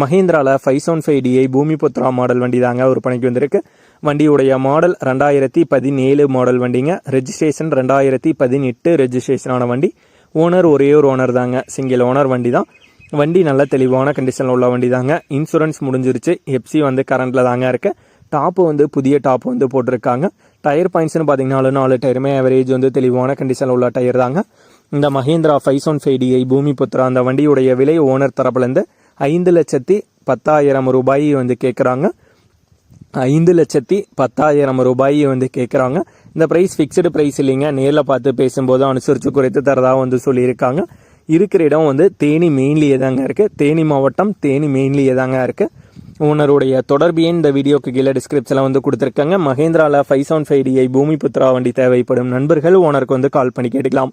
மஹேந்திராவில் five seven five DI Bhoomi Putra model வண்டி தாங்க விற்பனைக்கு வந்திருக்கு. வண்டியுடைய மாடல் ரெண்டாயிரத்தி பதினேழு மாடல் வண்டிங்க. ரெஜிஸ்ட்ரேஷன் ரெண்டாயிரத்தி பதினெட்டு ரெஜிஸ்ட்ரேஷனான வண்டி. ஓனர் ஒரே ஒரு ஓனர் தாங்க. சிங்கிள் ஓனர் வண்டி தான். வண்டி நல்ல தெளிவான கண்டிஷனில் உள்ள வண்டி தாங்க. இன்சூரன்ஸ் முடிஞ்சிருச்சு. எஃப்சி வந்து கரண்ட்டில் தாங்க இருக்குது டாப்பு வந்து புதிய டாப் வந்து போட்டிருக்காங்க. டயர் பாயிண்ட்ஸ்னு பார்த்தீங்கன்னா நாலு நாலு டயருமே ஆவரேஜ் வந்து தெளிவான கண்டிஷனில் உள்ள டயர் தாங்க. இந்த Mahindra five one five DI Bhoomi Putra அந்த வண்டியுடைய விலை ஓனர் தரப்புலேருந்து ஐந்து லட்சத்தி பத்தாயிரம் ரூபாய் வந்து கேட்குறாங்க ஐந்து லட்சத்தி பத்தாயிரம் ரூபாய் வந்து கேட்குறாங்க இந்த ப்ரைஸ் ஃபிக்ஸ்டு ப்ரைஸ் இல்லைங்க. நேரில் பார்த்து பேசும்போது அனுசரித்து குறைத்து தரதாக வந்து சொல்லியிருக்காங்க. இருக்கிற இடம் வந்து தேனி மெயின்லியே தாங்க இருக்குது தேனி மாவட்டம் தேனி மெயின்லியே தாங்க இருக்குது ஓனருடைய தொடர்பு எண் இந்த வீடியோக்கு கீழே டிஸ்கிரிப்ஷனில் வந்து கொடுத்துருக்காங்க. மகேந்திராவில் five seven five DI Bhoomi Putra வண்டி தேவைப்படும் நண்பர்கள் ஓனருக்கு வந்து கால் பண்ணி கேட்டுக்கலாம்.